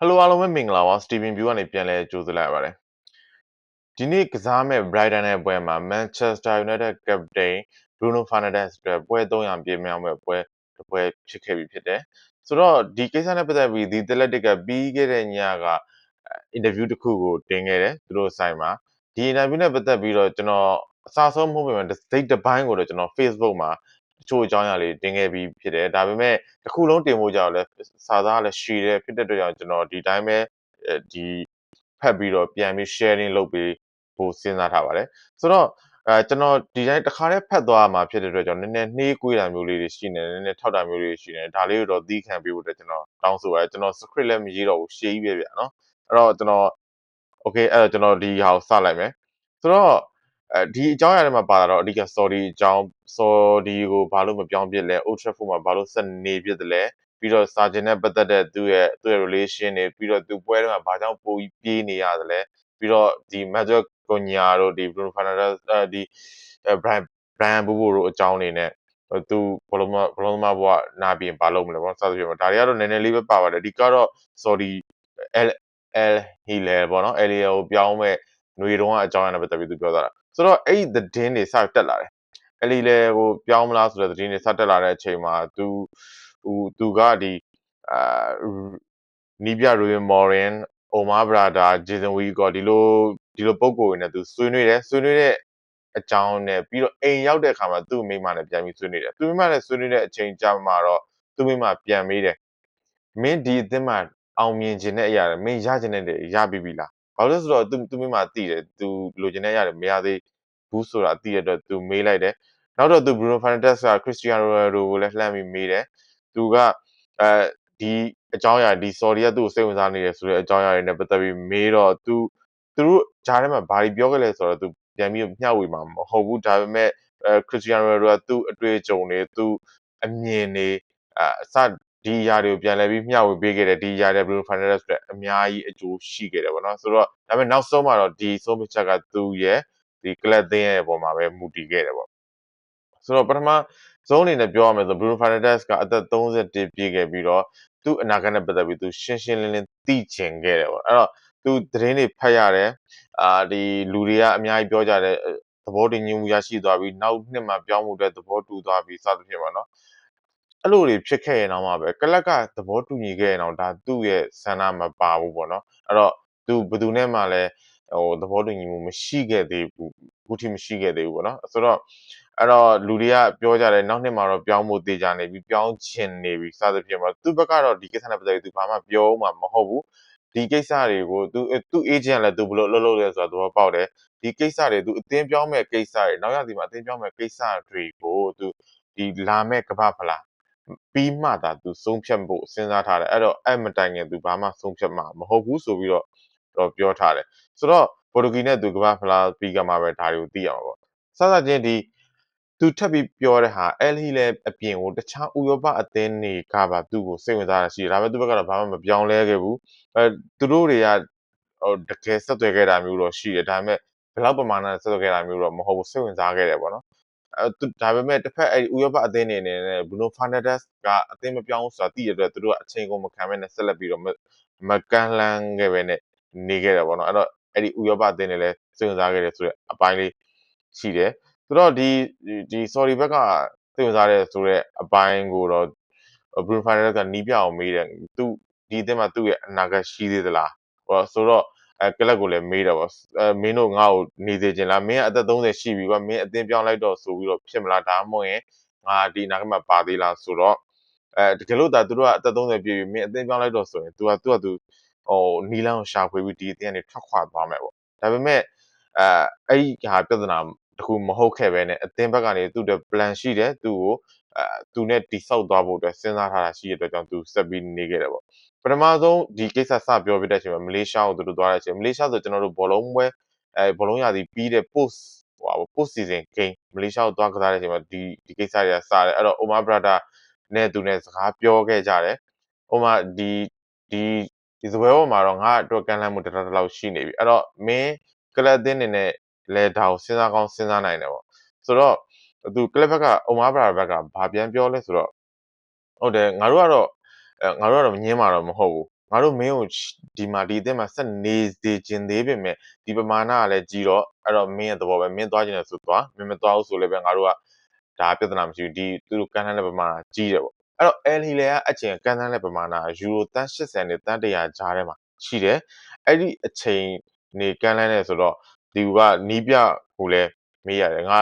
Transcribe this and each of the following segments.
Hello အားလုံးပဲမင်္ဂလာပါ Steven View ကနေပြန်လဲကြိုဆိုလိုက်ရပါတယ်ဒီနေ့ကစားမဲ့ Brighton ရဲ့ပွဲမှာ Manchester United Captain Bruno Fernandes အတွက်ပွဲ300ပြည့်မြောက်မဲ့ပွဲတစ်ပွဲဖြစ်ခဲ့ပြီဖြစ်တယ်ဆိုတော့ဒီကိစ္စနဲ့ပတ်သက်ပြီးဒီ Athletic ကပြီးခဲ့တဲ့ညက interview တစ်ခုကိုတင်ခဲ့တယ်သူတို့ဆိုင်မှာဒီ interview နဲ့ပတ်သက်ပြီးတော့ကျွန်တော်အစားဆုံးမဟုတ်ပေမဲ့စိတ်တစ်ပိုင်းကိုတော့ကျွန်တော် Facebook မှာ တချို့အကြောင်းအရာလေးတင်ခဲ့ပြီးဖြစ်တယ်ဒါပေမဲ့တစ်ခုလုံးတင်ဖို့ကြောက်လဲစာသားလည်းရှည်တယ်ဖြစ်တဲ့အတွက်ကြောင့်ကျွန်တော်ဒီတိုင်းပဲဒီဖတ်ပြီးတော့ပြန်ပြီး sharing လုပ်ပြီးဖို့စဉ်းစားထားပါတယ်ဆိုတော့အဲကျွန်တော်ဒီတိုင်းတစ်ခါတည်းဖတ်သွားမှာဖြစ်တဲ့အတွက်ကြောင့်နည်းနည်းနှေးကွေးတာမျိုးလေးတွေရှိနေတယ်နည်းနည်းထောက်တာမျိုးလေးတွေရှိနေတယ်ဒါလေးကိုတော့သီးခံပေးဖို့အတွက်ကျွန်တော်တောင်းဆိုပါတယ်ကျွန်တော် script လည်းမရေးတော့ဘူးရှေးကြီးပဲဗျာနော်အဲ့တော့ကျွန်တော် okay အဲ့တော့ကျွန်တော်ဒီဟာကိုစလိုက်မယ်ဆိုတော့ အဲဒီအကြောင်းအရာတွေမှာပါတာတော့အဓိက sorry အကြောင်း sorry ကိုဘာလို့မပြောင်းပြစ်လဲ Old Trafford မှာဘာလို့ဆက်နေပြစ်တယ်လဲပြီးတော့စာကျင်နဲ့ပတ်သက်တဲ့သူ့ရဲ့သူ့ရဲ့ relation တွေပြီးတော့သူပွဲတွေမှာဘာကြောင့်ပိုပြီးပြေးနေရတယ်လဲပြီးတော့ဒီ Manuel Cunha တို့ဒီ Bruno Fernandes အဲဒီ Brian Brian Bobo တို့အကြောင်းနေနဲ့သူဘလုံးမဘလုံးမဘွားနာပြင်ဘာလုပ်မလဲပေါ့စသဖြင့်ပေါ့ဒါတွေကတော့နည်းနည်းလေးပဲပါပါတယ်အဓိကတော့ sorry L L Hilal ပေါ့နော် L ကိုပြောင်းမဲ့ຫນွေတုံးကအကြောင်းအရာနဲ့ပတ်သက်ပြီးသူပြောသွားတာ ဆိုတော့အဲ့ဒီသတင်းတွေစတက်လာတယ် L လေကိုပြောင်းမလားဆိုတဲ့သတင်းတွေစတက်လာတဲ့အချိန်မှာသူဟိုသူကဒီအာနီးပြရိုယင်မော်ရင်အိုမာဘရာဒါဂျေဇန်ဝီကောဒီလိုဒီလိုပုံကိုယ်နဲ့သူဆွေးနွေးတယ်ဆွေးနွေးတဲ့အကြောင်းနဲ့ပြီးတော့အိမ်ရောက်တဲ့အခါမှာသူ့မိမနဲ့ပြန်ပြီးဆွေးနွေးတယ်သူ့မိမနဲ့ဆွေးနွေးတဲ့အချိန်ကြာမှာတော့သူ့မိမပြန်မေးတယ်မင်းဒီအသင်းမှာအောင်မြင်ခြင်းတဲ့အရာတွေမင်းရခြင်းတဲ့ရပြီပြီလား ဘာလို့လဲဆိုတော့သူသူမိမသိတယ်သူလိုချင်တဲ့အရာတွေမရသေးဘူးဆိုတာသိရတော့သူမေးလိုက်တယ်နောက်တော့သူ Bruno Fernandes က Cristiano Ronaldo ကိုလည်းလှမ်းပြီးမေးတယ်သူကအဲဒီအကြောင်းအရာဒီ sorry ကသူ့ကိုစိတ်ဝင်စားနေတယ်ဆိုတဲ့အကြောင်းအရာတွေနဲ့ပတ်သက်ပြီးမေးတော့သူသူတို့ဂျားထဲမှာဘာတွေပြောခဲ့လဲဆိုတော့သူပြန်ပြီးမျှဝေမှာမဟုတ်ဘူးဒါပေမဲ့အဲ Cristiano Ronaldo ကသူ့အတွေ့အကြုံတွေသူအမြင်တွေအစ ဒီຢာတွေကိုပြန်လဲပြီးမျှဝေပေးခဲ့တယ်ဒီຢာတွေ Bruno Fernandes အတွက်အများကြီးအကျိုးရှိခဲ့တယ်ပေါ့နော်ဆိုတော့ဒါပေမဲ့နောက်ဆုံးမှာတော့ဒီဆုံးဖြတ်ချက်ကသူ့ရဲ့ဒီ club သင်းရဲ့အပေါ်မှာပဲမူတည်ခဲ့တယ်ပေါ့ဆိုတော့ပထမဆုံးအနေနဲ့ပြောရမယ်ဆို Bruno Fernandes ကအသက်31ပြည့်ခဲ့ပြီးတော့သူ့အနာဂတ်နဲ့ပတ်သက်ပြီးသူရှင်းရှင်းလင်းလင်းသိချင်ခဲ့တယ်ပေါ့အဲ့တော့သူသတင်းတွေဖတ်ရတယ်အာဒီလူတွေကအများကြီးပြောကြတယ်သဘောတူညီမှုရရှိသွားပြီနောက်နှစ်မှာပြောင်းမှုအတွက်သဘောတူသွားပြီစသဖြင့်ပေါ့နော် အဲ့လိုတွေဖြစ်ခဲ့ရင်တော့မှပဲကလပ်ကသဘောတူညီခဲ့ရင်တော့ဒါသူ့ရဲ့ဆန္ဒမပါဘူးပေါ့နော်အဲ့တော့သူဘယ်သူနဲ့မှလည်းဟိုသဘောတူညီမှုမရှိခဲ့သေးဘူးအခုထိမရှိခဲ့သေးဘူးပေါ့နော်ဆိုတော့အဲ့တော့လူတွေကပြောကြတယ်နောက်နှစ်မှာတော့ပြောင်းဖို့တေချာနေပြီပြောင်းချင်နေပြီစသဖြင့်ပေါ့သူ့ဘက်ကတော့ဒီကိစ္စနဲ့ပတ်သက်ပြီးသူဘာမှပြောမှမဟုတ်ဘူးဒီကိစ္စတွေကိုသူသူ့ agent လည်းသူဘလို့လှုပ်လှုပ်လဲဆိုတော့သဘောပေါက်တယ်ဒီကိစ္စတွေသူအသင်းပြောင်းမဲ့ကိစ္စတွေနောက်ရသည်မှာအသင်းပြောင်းမဲ့ကိစ္စတွေကိုသူဒီလာမဲ့ကမ္ဘာဖလား ပြီးမှသာသူဆုံးဖြတ်ဖို့စဉ်းစားထားတယ်အဲ့တော့အဲ့မတိုင်ခင်သူဘာမှဆုံးဖြတ်မှာမဟုတ်ဘူးဆိုပြီးတော့တော့ပြောထားတယ်ဆိုတော့ပေါ်တူဂီနဲ့သူကမ္ဘာဖလားပြီးကမှပဲဒါတွေကိုသိရမှာပေါ့စသဖြင့်ဒီသူထပ်ပြီးပြောတဲ့ဟာ El Hilal အပြင်ကိုတခြားဥရောပအသင်းတွေကပါသူ့ကိုစိတ်ဝင်စားတာရှိတယ်ဒါပေမဲ့သူ့ဘက်ကတော့ဘာမှမပြောင်းလဲခဲ့ဘူးအဲသူတို့တွေကဟိုတကယ်ဆက်သွယ်ခဲ့တာမျိုးတော့ရှိတယ်ဒါပေမဲ့ဘယ်လောက်ပမာဏဆက်သွယ်ခဲ့တာမျိုးတော့မဟုတ်ဘူးစိတ်ဝင်စားခဲ့တယ်ပေါ့နော်အဲ ဒါပေမဲ့တစ်ဖက်အဲဥရောပအသင်းတွေအနေနဲ့ Bruno Fernandes ကအသင်းမပြောင်းဆိုတာသိရတဲ့အတွက်သူတို့ကအချိန်ကုန်မခံဘဲနဲ့ဆက်လက်ပြီးတော့မကန့်လန့်ခဲ့ဘဲနဲ့နေခဲ့တယ်ပေါ့နော်အဲ့တော့အဲ့ဒီဥရောပအသင်းတွေလည်းစိတ်ဝင်စားခဲ့တယ်ဆိုတဲ့အပိုင်းလေးရှိတယ်ဆိုတော့ဒီဒီ sorry ဘက်ကစိတ်ဝင်စားတဲ့ဆိုတဲ့အပိုင်းကိုတော့ Bruno Fernandes ကနီးပြအောင်မေးတယ်သူဒီအသင်းမှာသူ့ရဲ့အနာဂတ်ရှိသေးသလားဟောဆိုတော့ အဲကလပ်ကိုလည်းမေးတယ်ပေါ့အဲမင်းတို့ငါ့ကိုနေသေးခြင်းလားမင်းကအသက်30ရှိပြီကွာမင်းအသင်းပြောင်းလိုက်တော့ဆိုပြီးတော့ဖြစ်မလားဒါမှမဟုတ်ရင်ငါဒီအနာဂတ်မှာပါသေးလားဆိုတော့အဲတကယ်လို့ဒါသူတို့ကအသက်30ပြည့်ပြီမင်းအသင်းပြောင်းလိုက်တော့ဆိုရင် तू ကသူ့ကသူဟိုနီလန်းကိုရှာဖွေပြီးဒီအသင်းကနေထွက်ခွာသွားမယ်ပေါ့ဒါပေမဲ့အဲအဲ့ဒီဟာပြဿနာတခုမဟုတ်ခဲ့ပဲနဲ့အသင်းဘက်ကနေသူ့အတွက် plan ရှိတယ်သူ့ကိုအဲသူနဲ့တိဆောက်သွားဖို့အတွက်စဉ်းစားထားတာရှိတဲ့အတွက်ကြောင့်သူဆက်ပြီးနေခဲ့တယ်ပေါ့ ပထမဆုံးဒီကိစ္စစပြောပြတဲ့အချိန်မှာမလေးရှားကိုသူတို့သွားတဲ့အချိန်မလေးရှားဆိုကျွန်တော်တို့ဘောလုံးပွဲအဲဘောလုံးရာသီပြီးတဲ့ post ဟို post season game မလေးရှားကိုသွားကစားတဲ့အချိန်မှာဒီဒီကိစ္စတွေကစတယ်အဲ့တော့ Omar Brother နဲ့သူနဲ့စကားပြောခဲ့ကြတယ်ဟိုမှာဒီဒီဒီစပွဲပေါ်မှာတော့ငါအတွက်ကန့်လန့်မှုတတတလောက်ရှိနေပြီအဲ့တော့မင်းကလပ်အသင်းနေနဲ့လဲဒါကိုစဉ်းစားကောင်းစဉ်းစားနိုင်တယ်ပေါ့ဆိုတော့သူကလပ်ဘက်ကအိုမာဘရာဘက်ကဘာပြန်ပြောလဲဆိုတော့ဟုတ်တယ်ငါတို့ကတော့ အဲငါတို့ကတော့ငင်းမှာတော့မဟုတ်ဘူးငါတို့မင်းကိုဒီမှာဒီအသင်းမှာဆက်နေစေချင်သေးပေမဲ့ဒီပမာဏကလည်းကြီးတော့အဲ့တော့မင်းရဲ့သဘောပဲမင်းသွားချင်တယ်ဆိုသွားမင်းမသွားဘူးဆိုလည်းပဲငါတို့ကဒါပြဿနာမရှိဘူးဒီသူတို့ကမ်းလှမ်းတဲ့ပမာဏကြီးတယ်ပေါ့အဲ့တော့ El Hilal ကအချိန်ကမ်းလှမ်းတဲ့ပမာဏယူရိုတန်း80နဲ့တန်း100ကြားထဲမှာရှိတယ်အဲ့ဒီအချိန်နေကမ်းလှမ်းနေဆိုတော့ဒီကနီးပြကိုလည်းမေးရတယ်ငါ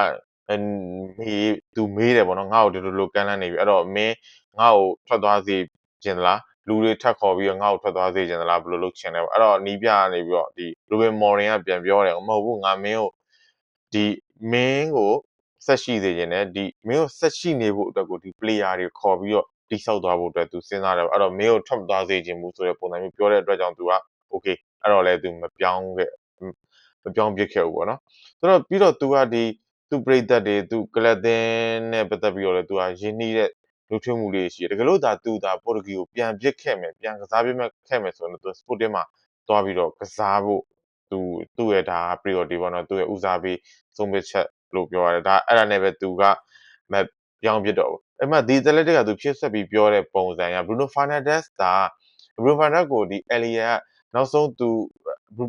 မေးသူမေးတယ်ပေါ့နော်ငါ့ကိုဒီလိုလိုကမ်းလှမ်းနေပြီအဲ့တော့မင်းငါ့ကိုထွက်သွားစေ ချင်သလားလူတွေထပ်ခေါ်ပြီးတော့ငါ့ကိုထွက်သွားစေချင်သလားဘယ်လိုလုပ်ချင်လဲပေါ့အဲ့တော့နီးပြကနေပြီးတော့ဒီ Ruben Morin ကပြန်ပြောတယ်မဟုတ်ဘူးငါမင်းကိုဒီမင်းကိုဆက်ရှိစေခြင်းနဲ့ဒီမင်းကိုဆက်ရှိနေဖို့အတွက်ကိုဒီ player တွေခေါ်ပြီးတော့တိဆောက်သွားဖို့အတွက်သူစဉ်းစားတယ်အဲ့တော့မင်းကိုထွက်သွားစေခြင်းဘူးဆိုတဲ့ပုံစံမျိုးပြောတဲ့အတွက်ကြောင့်သူက okay အဲ့တော့လည်းသူမပြောင်းခဲ့မပြောင်းပြစ်ခဲ့ဘူးပေါ့နော်ဆိုတော့ပြီးတော့သူကဒီသူပြိသက်တွေသူကလပ်သင်းနဲ့ပတ်သက်ပြီးတော့လည်းသူကရင်းနှီးတဲ့ လူထွေးမှုလေးရှိတယ်တကယ်လို့ဒါသူဒါပေါ်တူဂီကိုပြန်ပြစ်ခဲ့မယ်ပြန်ကစားပြစ်မဲ့ခဲ့မယ်ဆိုရင်သူ Sporting မှာသွားပြီးတော့ကစားဖို့သူသူ့ရဲ့ဒါ priority ပေါ့နော်သူ့ရဲ့ဦးစားပေးဆုံးဖြတ်ချက်လို့ပြောရတယ်ဒါအဲ့ဒါနဲ့ပဲသူကမပြောင်းပြစ်တော့ဘူးအဲ့မှာဒီတက်လက်တွေကသူဖြစ်ဆက်ပြီးပြောတဲ့ပုံစံက Bruno Fernandes က Bruno Fernandes ကိုဒီ Elia ကနောက်ဆုံးသူ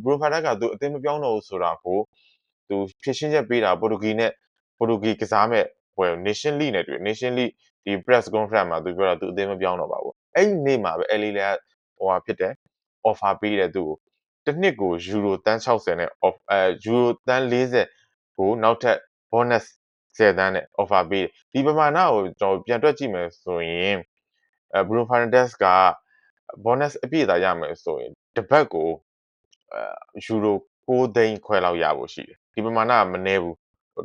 Bruno Fernandes ကသူအသင်းမပြောင်းတော့ဘူးဆိုတာကိုသူဖြည့်ရှင်းချက်ပေးတာပေါ်တူဂီနဲ့ပေါ်တူဂီကစားမဲ့ဟို Nation League နဲ့တွေ့ Nation League ဒီ press conference မှာသူပြောတာသူအသင်းမပြောင်းတော့ပါဘူးအဲ့ဒီနေ့မှာပဲ Elia ဟိုဟာဖြစ်တယ် offer ပေးတယ်သူ့ကိုတစ်နှစ်ကိုယူရိုတန်း60နဲ့ off အဲယူရိုတန်း40ကိုနောက်ထပ် bonus 10တန်းနဲ့ offer ပေးတယ်ဒီပမာဏကိုကျွန်တော်ပြန်တွက်ကြည့်မယ်ဆိုရင်အဲ Bruno Fernandes က bonus အပြည့်သာရမယ်ဆိုရင်တစ်ပတ်ကိုအဲယူရို6သိန်းခွဲလောက်ရဖို့ရှိတယ်ဒီပမာဏကမနည်းဘူး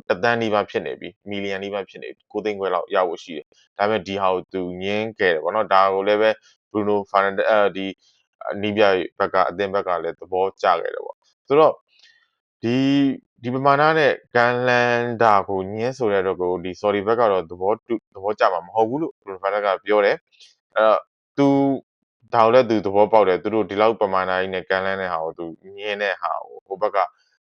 တသန်းနီးပါးဖြစ်နေပြီမီလီယံနီးပါးဖြစ်နေပြီ6သိန်းခွဲလောက်ရဖို့ရှိတယ်ဒါပေမဲ့ဒီဟာကိုသူညင်းခဲ့တယ်ဗောနော်ဒါကိုလည်းပဲ Bruno Fernandes အဲဒီနီးပြဘက်ကအသင်းဘက်ကလည်းသဘောကျခဲ့တယ်ပေါ့ဆိုတော့ဒီဒီပမာဏနဲ့ကန်လန်ဒါကိုညင်းဆိုတဲ့တော့ကိုဒီ sorry ဘက်ကတော့သဘောတူသဘောကျမှာမဟုတ်ဘူးလို့ Bruno Fernandes ကပြောတယ်အဲ့တော့သူဒါကိုလည်းသူသဘောပေါက်တယ်သူတို့ဒီလောက်ပမာဏကြီးနဲ့ကန်လန်းတဲ့ဟာကိုသူညင်းတဲ့ဟာကိုဟိုဘက်က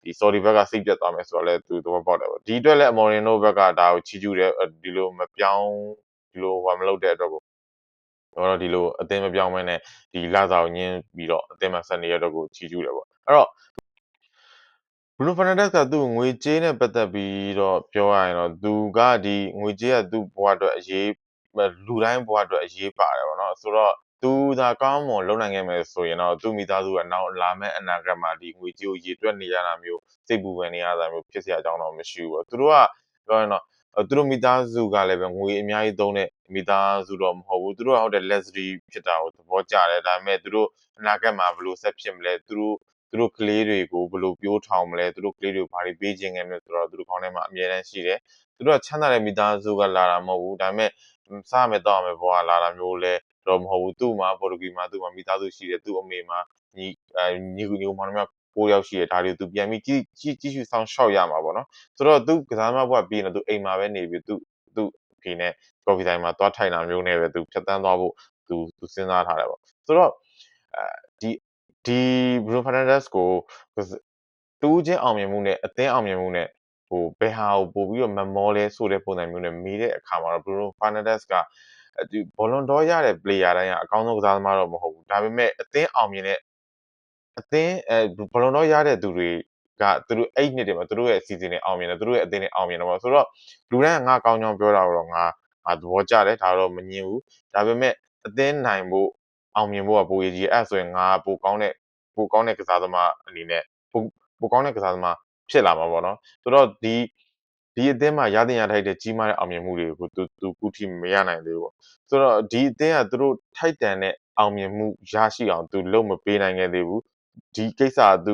ဒီ sorry ဘက်ကစိတ်ပြတ်သွားမယ်ဆိုတော့လည်းသူသဘောပေါက်တယ်ပေါ့ဒီအတွက်လည်းအမော်ရင်တို့ဘက်ကဒါကိုချီးကျူးတယ်ဒီလိုမပြောင်းဒီလိုဟိုမလုပ်တဲ့အတွက်ကိုတော့ဒီလိုအသင်းမပြောင်းမဲနဲ့ဒီလာစာကိုညင်းပြီးတော့အသင်းမှာဆက်နေရတော့ကိုချီးကျူးတယ်ပေါ့အဲ့တော့ Bruno Fernandes ကသူ့ငွေကြေးနဲ့ပတ်သက်ပြီးတော့ပြောရရင်တော့သူကဒီငွေကြေးကသူ့ဘဝအတွက်အရေးလူတိုင်းဘဝအတွက်အရေးပါတယ်ပေါ့နော်ဆိုတော့ သူသာကောင်းမွန်လုပ်နိုင်ခဲ့မယ်ဆိုရင်တော့သူ့မိသားစုကနောက်လာမယ့်အနာဂတ်မှာဒီငွေကြေးကိုရေတွက်နေရတာမျိုးစိတ်ပူပန်နေရတာမျိုးဖြစ်စရာအကြောင်းတော့မရှိဘူးပေါ့သူတို့ကပြောရင်တော့သူတို့မိသားစုကလည်းပဲငွေအများကြီးသုံးတဲ့မိသားစုတော့မဟုတ်ဘူးသူတို့ကဟုတ်တယ် luxury ဖြစ်တာကိုသဘောကျတယ်ဒါပေမဲ့သူတို့အနာဂတ်မှာဘယ်လိုဆက်ဖြစ်မလဲသူတို့သူတို့ကလေးတွေကိုဘယ်လိုပြိုးထောင်မလဲသူတို့ကလေးတွေကိုဘာတွေပေးခြင်းငယ်မလဲဆိုတော့သူတို့ခေါင်းထဲမှာအမြဲတမ်းရှိတယ်သူတို့ကချမ်းသာတဲ့မိသားစုကလာတာမဟုတ်ဘူးဒါပေမဲ့စားမယ်တော့မယ်ဘဝလာတာမျိုးလဲ တော့မဟုတ်ဘူးသူ့မှာပေါ်တူဂီမှာသူ့မှာမိသားစုရှိတယ်သူ့အမေမှာညီညီကူညီကူမောင်နှမကိုယောက်ရှိတယ်ဒါတွေကိုသူပြန်ပြီးကြည့်ကြည့်ကြည့်ရှုဆောင်ရှောက်ရမှာပေါ့နော်ဆိုတော့သူကစားမဘွားပြီးရင်သူအိမ်မှာပဲနေပြီးသူသူအဖေနဲ့ကော်ဖီဆိုင်မှာသွားထိုင်တာမျိုးနဲ့ပဲသူဖြတ်တန်းသွားဖို့သူသူစဉ်းစားထားတယ်ပေါ့ဆိုတော့အဲဒီဒီ Bruno Fernandes ကိုတူးချင်းအောင်မြင်မှုနဲ့အသင်းအောင်မြင်မှုနဲ့ဟိုဘယ်ဟာကိုပို့ပြီးတော့မမောလဲဆိုတဲ့ပုံစံမျိုးနဲ့မေးတဲ့အခါမှာတော့ Bruno Fernandes က ဒီ Ballon d'Or ရတဲ့ player တိုင်းကအကောင်းဆုံးကစားသမားတော့မဟုတ်ဘူးဒါပေမဲ့အသင်းအောင်မြင်တဲ့အသင်းအဲ Ballon d'Or ရတဲ့သူတွေကသူတို့အဲ့နှစ်တည်းမှာသူတို့ရဲ့ season တွေအောင်မြင်တယ်သူတို့ရဲ့အသင်းတွေအောင်မြင်တယ်ပေါ့ဆိုတော့လူတိုင်းကငါကောင်းကြောင်းပြောတာတော့ငါငါသဘောကျတယ်ဒါတော့မငြင်းဘူးဒါပေမဲ့အသင်းနိုင်ဖို့အောင်မြင်ဖို့ကပိုရည်ကြီးအဲ့ဆိုရင်ငါပိုကောင်းတဲ့ပိုကောင်းတဲ့ကစားသမားအနေနဲ့ပိုပိုကောင်းတဲ့ကစားသမားဖြစ်လာမှာပေါ့နော်ဆိုတော့ဒီ ဒီအသင်းမှာရသင့်ရထိုက်တဲ့ကြီးမားတဲ့အောင်မြင်မှုတွေကိုသူသူခုထိမရနိုင်သေးဘူးပေါ့ဆိုတော့ဒီအသင်းကသူတို့ထိုက်တန်တဲ့အောင်မြင်မှုရရှိအောင်သူလုပ်မပေးနိုင်ခဲ့သေးဘူးဒီကိစ္စကသူ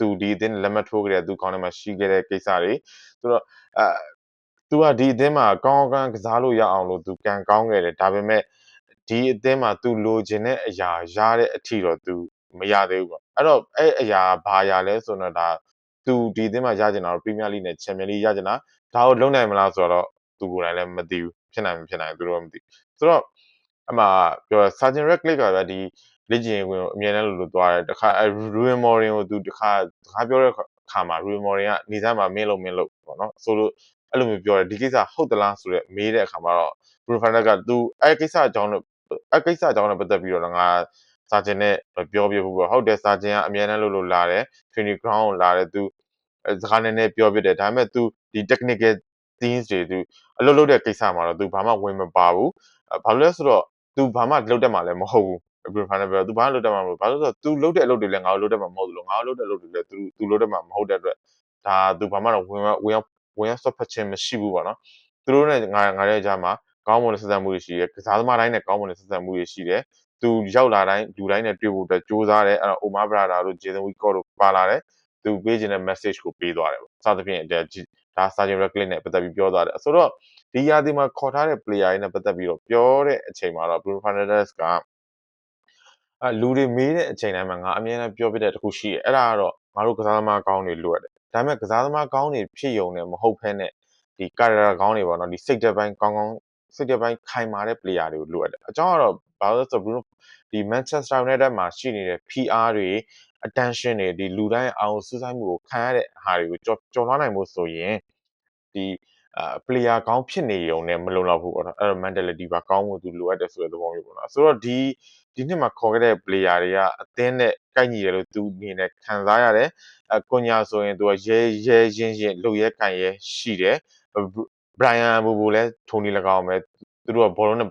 သူဒီအသင်းလက်မှတ်ထိုးခဲ့တဲ့သူခေါင်းထဲမှာရှိခဲ့တဲ့ကိစ္စတွေဆိုတော့အဲသူကဒီအသင်းမှာကောင်းကောင်းကစားလို့ရအောင်လို့သူကံကောင်းခဲ့တယ်ဒါပေမဲ့ဒီအသင်းမှာသူလိုချင်တဲ့အရာရတဲ့အထိတော့သူမရသေးဘူးပေါ့အဲ့တော့အဲ့အရာဘာအရာလဲဆိုတော့ဒါ သူဒီအသင်းမှာရချင်တာတော့ Premier League နဲ့ Champions League ရချင်တာဒါကိုလုံနိုင်မလားဆိုတော့သူကိုယ်တိုင်လည်းမသိဘူးဖြစ်နိုင်မဖြစ်နိုင်သူတို့မသိဆိုတော့အမှပြော Sergeant Radcliffe ကလည်းဒီလက်ကျင်ဝင်ကိုအမြဲတမ်းလိုလိုသွားတယ်တခါ Ruben Morin ကိုသူတခါတခါပြောတဲ့အခါမှာ Ruben Morin ကနေစားမှာမင်းလုံးမင်းလုံးပေါ့နော်ဆိုလို့အဲ့လိုမျိုးပြောတယ်ဒီကိစ္စဟုတ်သလားဆိုတော့မေးတဲ့အခါမှာတော့ Bruno Fernandes ကသူအဲ့ကိစ္စအကြောင်းတော့အဲ့ကိစ္စအကြောင်းနဲ့ပတ်သက်ပြီးတော့ငါ စာကျင်နဲ့ပြောပြဖို့ပေါ့ဟုတ်တယ်စာကျင်ကအများနဲ့လို့လို့လာတယ် training ground ကိုလာတယ်သူစကားနည်းနည်းပြောပြတယ်ဒါပေမဲ့ तू ဒီ technical things တွေ तू အလုပ်လုပ်တဲ့ကိစ္စမှာတော့ तू ဘာမှဝင်မပါဘူးဘာလို့လဲဆိုတော့ तू ဘာမှလုပ်တတ်မှာလည်းမဟုတ်ဘူး Bruno Fernandes ပြော तू ဘာမှလုပ်တတ်မှာမဟုတ်ဘူးဘာလို့လဲဆိုတော့ तू လုပ်တဲ့အလုပ်တွေလည်းငါတို့လုပ်တတ်မှာမဟုတ်ဘူးလို့ငါတို့လုပ်တဲ့အလုပ်တွေလည်း तू तू လုပ်တတ်မှာမဟုတ်တဲ့အတွက်ဒါ तू ဘာမှတော့ဝင်ဝင်ဝင်ဝင်ဆွတ်ဖက်ခြင်းမရှိဘူးပေါ့နော်သူတို့နဲ့ငါငါရဲ့ကြားမှာ ကောင်းမွန်တဲ့ဆက်ဆံမှုတွေရှိတယ်ကစားသမားတိုင်းနဲ့ကောင်းမွန်တဲ့ဆက်ဆံမှုတွေရှိတယ်သူရောက်လာတိုင်းလူတိုင်းနဲ့တွေ့ဖို့အတွက်စူးစမ်းတယ်အဲ့တော့ Omar Brada တို့ Jason Wickout တို့ပါလာတယ်သူပေးခြင်းတဲ့ message ကိုပေးသွားတယ်ပေါ့စသဖြင့်ဒါဒါ Sergeant Ratcliffe နဲ့ပတ်သက်ပြီးပြောသွားတယ်ဆိုတော့ဒီရာသီမှာခေါ်ထားတဲ့ player တွေနဲ့ပတ်သက်ပြီးတော့ပြောတဲ့အချိန်မှာတော့ Bruno Fernandes ကအဲလူတွေမေးတဲ့အချိန်တိုင်းမှာငါအမြဲတမ်းပြောပြတဲ့တခုရှိတယ်အဲ့ဒါကတော့ငါတို့ကစားသမားကောင်းတွေလိုရတယ်ဒါပေမဲ့ကစားသမားကောင်းတွေဖြစ်ယုံနဲ့မဟုတ်ဘဲနဲ့ဒီကာရာကောင်းတွေပေါ့နော်ဒီစိတ်သက်ပိုင်းကောင်းကောင်း စိတ်သက်ပိုင်းခိုင်မာတဲ့ player တွေကိုလိုရတယ်အကြောင်းကတော့ဘာလို့လဲဆိုတော့ Bruno ဒီ Manchester United မှာရှိနေတဲ့ PR တွေ attention တွေဒီလူတိုင်းအောင်စူးစိုက်မှုကိုခံရတဲ့ဟာတွေကိုကြော်ကြော်လွှားနိုင်ဖို့ဆိုရင်ဒီအာ player ကောင်းဖြစ်နေုံနဲ့မလုံလောက်ဘူးပေါ့နော်အဲ့တော့ mentality ပါကောင်းဖို့သူလိုအပ်တယ်ဆိုတဲ့သဘောမျိုးပေါ့နော်ဆိုတော့ဒီဒီနှစ်မှာခေါ်ခဲ့တဲ့ player တွေကအသင်းနဲ့ကိုက်ညီတယ်လို့သူအနေနဲ့ခံစားရတယ်အကွန်ညာဆိုရင်သူကရဲရဲရင်းရင်းလှုပ်ရဲကန်ရဲရှိတယ် Brian ဘူဘူလည်းထုံနေ၎င်းပဲသူတို့ကဘောလုံးနဲ့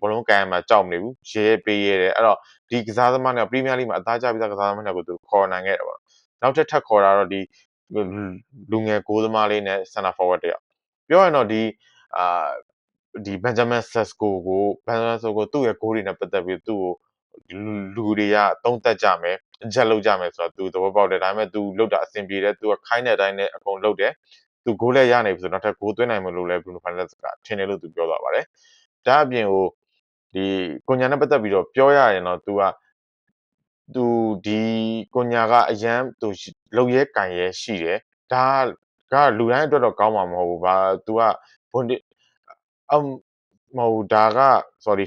ဘောလုံးကန်ရမှာကြောက်မနေဘူးရဲပေးရတယ်အဲ့တော့ဒီကစားသမားနဲ့ပရီးမီးယားလိမှာအသားကျပြီးသားကစားသမားတွေကိုသူခေါ်နိုင်ခဲ့တယ်ပေါ့နောက်ထပ်ထပ်ခေါ်တာတော့ဒီလူငယ်ကိုးသမားလေးနဲ့ center forward တယောက်ပြောရင်တော့ဒီအာဒီ Benjamin Sesko ကို Benjamin Sesko ကိုသူ့ရဲ့ဂိုးတွေနဲ့ပတ်သက်ပြီးသူ့ကိုလူတွေကတုံးတက်ကြမယ်အချက်လောက်ကြမယ်ဆိုတော့သူသဘောပေါက်တယ်ဒါပေမဲ့ तू လောက်တာအဆင်ပြေတယ် तू ကခိုင်းတဲ့အတိုင်းနဲ့အကုန်လုပ်တယ် သူဂိုးလည်းရနိုင်ပြီဆိုတော့နောက်ထပ်ဂိုးသွင်းနိုင်မလို့လဲ Bruno Fernandes ကထင်တယ်လို့သူပြောသွားပါတယ်ဒါအပြင်ဟိုဒီကွန်ညာနဲ့ပတ်သက်ပြီးတော့ပြောရရင်တော့ तू ကသူဒီကွန်ညာကအရန်သူလုံရဲကန်ရဲရှိတယ်ဒါကလူတိုင်းအတွက်တော့ကောင်းမှာမဟုတ်ဘူးဘာ तू ကဘွန်ဒီအမ်မဟုတ်ဒါက sorry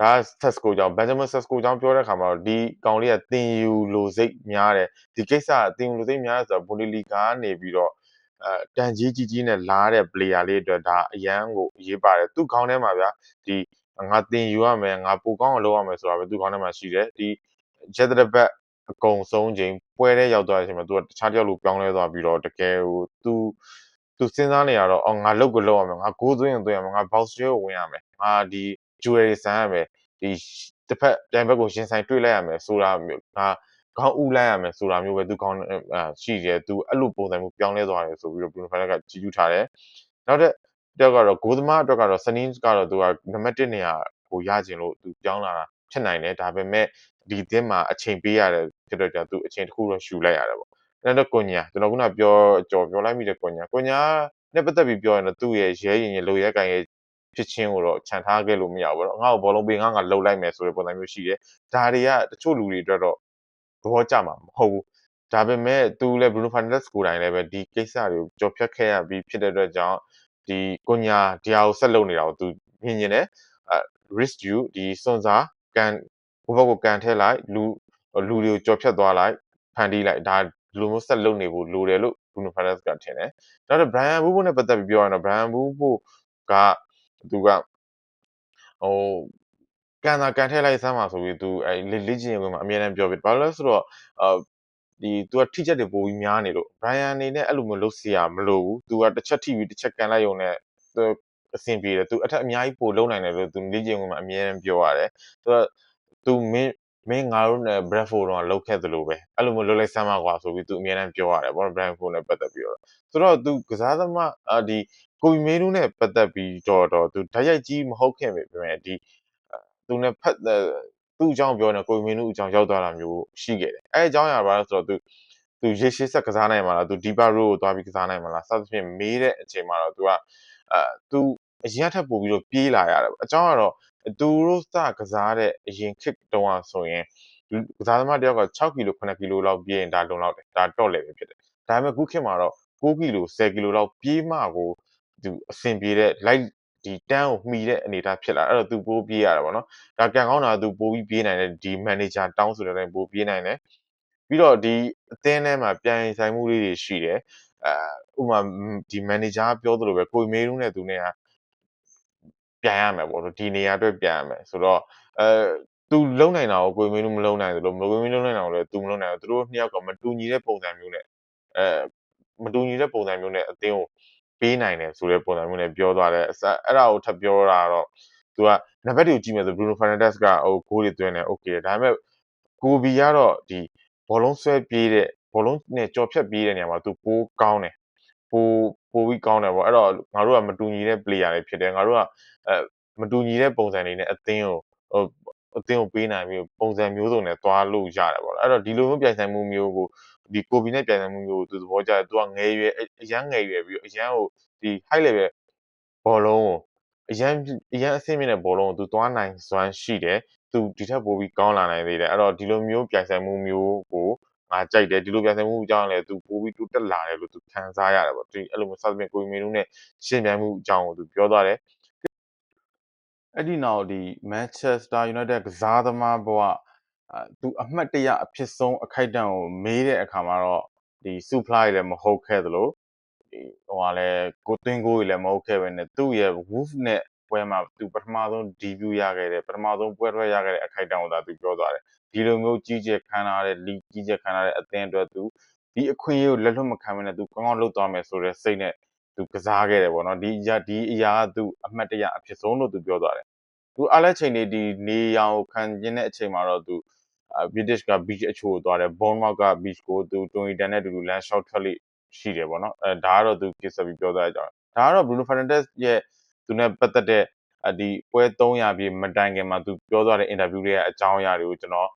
ဒါ Sesco ကြောင့် Benjamin Sesco ကြောင့်ပြောတဲ့ခါမှာတော့ဒီကောင်လေးကတင်ယူလိုစိတ်များတယ်ဒီကိစ္စကတင်ယူလိုစိတ်များတယ်ဆိုတော့ Bundesliga ကနေပြီးတော့ အဲတန်ကြီးကြီးကြီးနဲ့လာတဲ့ player လေးအတွက်ဒါအရန်ကိုအရေးပါတယ်သူ့ခေါင်းထဲမှာဗျာဒီငါတင်ယူရမယ်ငါပိုကောင်းအောင်လုပ်ရမယ်ဆိုတာပဲသူ့ခေါင်းထဲမှာရှိတယ်ဒီရက်တဲ့ဘက်အကုန်ဆုံးချိန်ပွဲတဲ့ရောက်သွားတဲ့အချိန်မှာ तू ကတခြားတယောက်လိုပြောင်းလဲသွားပြီးတော့တကယ်ဟို तू သူစဉ်းစားနေရတော့အော်ငါလုတ်ကိုလုတ်ရမယ်ငါဂိုးသွင်းရင်သွင်းရမယ်ငါ box ကိုဝင်ရမယ်ငါဒီ jewelry ဆန်းရမယ်ဒီတစ်ဖက်ပြန်ဘက်ကိုရင်ဆိုင်တွေ့လိုက်ရမယ်ဆိုတာမျိုးငါ ခေါင်းဥလိုက်ရမယ်ဆိုတာမျိုးပဲသူခေါင်းအာရှိတယ်သူအဲ့လိုပုံစံမျိုးပြောင်းလဲသွားတယ်ဆိုပြီးတော့ Bruno Fernandes ကကြီးကျူးထားတယ်နောက်တဲ့တယောက်ကတော့ဂိုးသမားအတွက်ကတော့ Sunnis ကတော့သူကနံပါတ်1နေရာကိုရခြင်းလို့သူပြောင်းလာတာဖြစ်နိုင်တယ်ဒါပေမဲ့ဒီအသင်းမှာအချိန်ပေးရတယ်ဖြစ်တော့ကြာသူအချိန်တစ်ခုတော့ရှူလိုက်ရတယ်ပေါ့အဲ့တော့ကွန်ညာကျွန်တော်ခုနပြောကြော်ပြောလိုက်မိတဲ့ကွန်ညာကွန်ညာနဲ့ပတ်သက်ပြီးပြောရင်တော့သူ့ရဲ့ရဲရင်ရင်လိုရဲကန်ရဲ့ဖြစ်ချင်းကိုတော့ခြံထားခဲ့လို့မရဘူးပေါ့ငါ့ကိုဘောလုံးပေးငါငါလှုပ်လိုက်မယ်ဆိုတဲ့ပုံစံမျိုးရှိတယ်ဒါတွေကတချို့လူတွေအတွက်တော့ သဘောကျမှာမဟုတ်ဘူးဒါပေမဲ့သူလည်း Bruno Fernandes ကိုယ်တိုင်လည်းပဲဒီကိစ္စတွေကိုကြော်ဖြတ်ခဲ့ရပြီးဖြစ်တဲ့အတွက်ကြောင့်ဒီကွန်ညာဒီဟာကိုဆက်လုပ်နေတာကိုသူမြင်နေတယ်အဲ risk you ဒီစွန်စားကန်ဘုဘကိုကန်ထဲလိုက်လူလူတွေကိုကြော်ဖြတ်သွားလိုက်ဖန်တီးလိုက်ဒါလူမျိုးဆက်လုပ်နေဖို့လိုတယ်လို့ Bruno Fernandes ကထင်တယ်နောက်တော့ Brian Bubo နဲ့ပတ်သက်ပြီးပြောရရင်တော့ Brian Bubo ကသူကဟို ကန်တာကန်ထည့်လိုက်စမ်းပါဆိုပြီးသူအဲလေ့ကျင့်ရေးဝင်မှာအများတန်းပြောပြီးဘာလို့လဲဆိုတော့အာဒီသူကထိချက်တွေပိုပြီးများနေလို့ Brian အနေနဲ့အဲ့လိုမျိုးလုပ်စီရမလိုဘူးသူကတစ်ချက်ထိပြီးတစ်ချက်ကန်လိုက်ရုံနဲ့သူအဆင်ပြေတယ်သူအထက်အများကြီးပိုလုပ်နိုင်တယ်လို့သူလေ့ကျင့်ဝင်မှာအများတန်းပြောရတယ်သူကသူမင်းမင်းငါတို့နဲ့ Bradford တော့လောက်ခဲ့သလိုပဲအဲ့လိုမျိုးလုပ်လိုက်စမ်းပါကွာဆိုပြီးသူအများတန်းပြောရတယ်ဘော Bradford နဲ့ပတ်သက်ပြီးတော့ဆိုတော့သူကစားသမားအာဒီကိုဗီမေးနူးနဲ့ပတ်သက်ပြီးတော့တော့သူဓာတ်ရိုက်ကြီးမဟုတ်ခင်ပဲပြင်မဲ့ဒီ သူနဲ့ဖက်သူ့အကြောင်းပြောနေကိုဗီမေးနူးအကြောင်းရောက်သွားတာမျိုးရှိခဲ့တယ်အဲအကြောင်းအရာဘာလဲဆိုတော့သူသူရေရှည်ဆက်ကစားနိုင်မှာလားသူ deeper row ကိုသွားပြီးကစားနိုင်မှာလားစသဖြင့်မေးတဲ့အချိန်မှာတော့သူကအဲသူအရင်ထက်ပိုပြီးတော့ပြေးလာရတယ်အကြောင်းကတော့သူတို့စကစားတဲ့အရင် kick တုံးอ่ะဆိုရင်ကစားသမားတယောက်က6ကီလို9ကီလိုလောက်ပြေးရင်ဒါလုံလောက်တယ်ဒါတော့လေပဲဖြစ်တယ်ဒါပေမဲ့ခုခေတ်မှာတော့6ကီလို10ကီလိုလောက်ပြေးမှကိုသူအဆင်ပြေတဲ့ light ဒီတန်းကိုမှီတဲ့အနေအထားဖြစ်လာအဲ့တော့သူပိုးပြေးရတာပေါ့နော်ဒါကံကောင်းတာသူပိုးပြီးပြေးနိုင်တယ်ဒီ manager တောင်းဆိုတဲ့အတိုင်းပိုးပြေးနိုင်တယ်ပြီးတော့ဒီအသင်းထဲမှာပြန်ဆိုင်မှုလေးတွေရှိတယ်အဲဥပမာဒီ manager ပြောသလိုပဲကိုမေးရုံးနဲ့သူနဲ့ကပြန်ရမယ်ပေါ့နော်ဒီနေရာအတွက်ပြန်ရမယ်ဆိုတော့အဲသူလုံနိုင်တာကိုကိုမင်းတို့မလုံနိုင်ဘူးလို့မကိုမင်းလုံနိုင်တာကိုလည်းသူမလုံနိုင်ဘူးသူတို့နှစ်ယောက်ကမတူညီတဲ့ပုံစံမျိုးနဲ့အဲမတူညီတဲ့ပုံစံမျိုးနဲ့အသင်းကို ပေးနိုင်တယ်ဆိုတဲ့ပုံစံမျိုးနဲ့ပြောသွားတယ်အဲ့ဒါကိုထပ်ပြောတာတော့သူကနံပါတ်တွေကိုကြည့်မယ်ဆို Bruno Fernandes ကဟိုဂိုးတွေသွင်းတယ် okay ဒါပေမဲ့ကိုဘီကတော့ဒီဘောလုံးဆွဲပြေးတဲ့ဘောလုံးနဲ့ကြော်ဖြတ်ပြေးတဲ့နေရာမှာသူပိုးကောင်းတယ်ပိုပိုပြီးကောင်းတယ်ပေါ့အဲ့တော့ငါတို့ကမတူညီတဲ့ player တွေဖြစ်တယ်ငါတို့ကအဲမတူညီတဲ့ပုံစံတွေနဲ့အသင်းကိုဟို အသင်းကိုပေးနိုင်ပြီးပုံစံမျိုးစုံနဲ့သွားလို့ရတယ်ပေါ့အဲ့တော့ဒီလိုမျိုးပြိုင်ဆိုင်မှုမျိုးကိုဒီကိုဘီနဲ့ပြိုင်ဆိုင်မှုမျိုးကိုသူသဘောကျတယ်သူကငယ်ရွယ်အရန်ငယ်ရွယ်ပြီးအရန်ကိုဒီ high level ဘောလုံးကိုအရန်အရန်အဆင့်မြင့်တဲ့ဘောလုံးကိုသူသွားနိုင်စွမ်းရှိတယ်သူဒီထက်ပိုပြီးကောင်းလာနိုင်သေးတယ်အဲ့တော့ဒီလိုမျိုးပြိုင်ဆိုင်မှုမျိုးကိုငါကြိုက်တယ်ဒီလိုပြိုင်ဆိုင်မှုအကြောင်းလည်းသူပိုပြီးတိုးတက်လာတယ်လို့သူခံစားရတယ်ပေါ့ဒီအဲ့လိုမျိုးစသဖြင့်ကိုမင်းတို့နဲ့ရှင်းပြမှုအကြောင်းကိုသူပြောသွားတယ် အဲ့ဒီနောက်ဒီ Manchester United ကစားသမားဘဝအဲသူအမှတ်တရအဖြစ်ဆုံးအခိုက်အတန့်ကိုမေးတဲ့အခါမှာတော့ဒီ supply လည်းမဟုတ်ခဲ့သလိုဒီဟိုကလည်းကိုသွင်းကိုကြီးလည်းမဟုတ်ခဲ့ပဲနဲ့သူ့ရဲ့ Wolf နဲ့ပွဲမှာသူပထမဆုံး debut ရခဲ့တယ်ပထမဆုံးပွဲထွက်ရခဲ့တဲ့အခိုက်အတန့်ကိုသာသူပြောသွားတယ်ဒီလိုမျိုးကြီးကျယ်ခမ်းနားတဲ့ league ကြီးကျယ်ခမ်းနားတဲ့အသင်းအတွက်သူဒီအခွင့်အရေးကိုလက်လွတ်မခံဘဲနဲ့သူကောင်းကောင်းလုပ်သွားမယ်ဆိုတဲ့စိတ်နဲ့ သူကစားခဲ့တယ်ပေါ့နော်ဒီအရာဒီအရာကသူအမှတ်တရအဖြစ်ဆုံးလို့သူပြောသွားတယ်သူအားလက်ချိန်နေဒီနေရောင်ခံကျင်တဲ့အချိန်မှာတော့သူအာ British က beach အချို့သွားတယ် Bournemouth က beach ကိုသူ Tony Dan နဲ့အတူတူလမ်းလျှောက်ထွက်လိရှိတယ်ပေါ့နော်အဲဒါကတော့သူကိစ္စပြီးပြောသွားကြတယ်ဒါကတော့ Bruno Fernandes ရဲ့သူနဲ့ပတ်သက်တဲ့အဒီပွဲ300ပြည့်မတိုင်ခင်မှာသူပြောသွားတဲ့ interview တွေရဲ့အကြောင်းအရာတွေကိုကျွန်တော်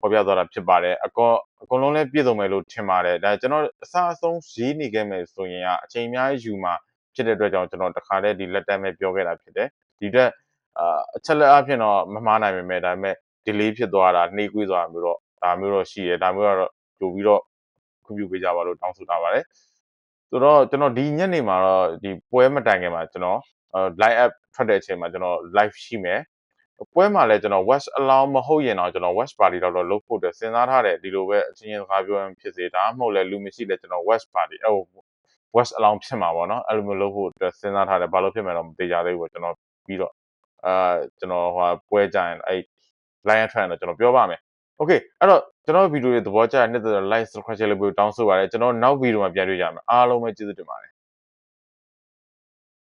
ဖော်ပြသွားတာဖြစ်ပါတယ်အကောအကုန်လုံးလည်းပြည့်စုံမယ်လို့ထင်ပါတယ်ဒါကျွန်တော်အစားအဆုံးရေးနေခဲ့မယ်ဆိုရင်ကအချိန်အများကြီးယူမှာဖြစ်တဲ့အတွက်ကြောင့်ကျွန်တော်တခါတည်းဒီလက်တက်မဲ့ပြောခဲ့တာဖြစ်တယ်ဒီတက်အာအချက်လက်အဖြစ်တော့မမှားနိုင်ပေမဲ့ဒါပေမဲ့ delay ဖြစ်သွားတာနှေးကွေးသွားတာမျိုးတော့ဒါမျိုးတော့ရှိတယ်ဒါမျိုးကတော့ကြိုပြီးတော့ခွင့်ပြုပေးကြပါလို့တောင်းဆိုထားပါတယ်ဆိုတော့ကျွန်တော်ဒီညနေမှာတော့ဒီပွဲမတိုင်ခင်မှာကျွန်တော် live app ထွက်တဲ့အချိန်မှာကျွန်တော် live ရှိမယ် ပွဲမှာလည်းကျွန်တော် West allow မဟုတ်ရင်တော့ကျွန်တော် West party တော့လုပ်ဖို့အတွက်စဉ်းစားထားတယ်ဒီလိုပဲအချင်းချင်းစကားပြောရင်ဖြစ်စေဒါမှမဟုတ်လည်းလူမရှိလည်းကျွန်တော် West party ဟို West allow ဖြစ်မှာပေါ့နော်အဲ့လိုမျိုးလုပ်ဖို့အတွက်စဉ်းစားထားတယ်ဘာလို့ဖြစ်မယ်တော့မသိကြသေးဘူးပေါ့ကျွန်တော်ပြီးတော့အာကျွန်တော်ဟိုပွဲကြရင်အဲ့ line trend တော့ကျွန်တော်ပြောပါမယ် okay အဲ့တော့ကျွန်တော်ဗီဒီယိုရဲ့သဘောကျတဲ့နှစ်သက် like subscribe လုပ်ပြီးတောင်းဆိုပါရစေကျွန်တော်နောက်ဗီဒီယိုမှာပြန်တွေ့ကြမယ်အားလုံးပဲကျေးဇူးတင်ပါတယ်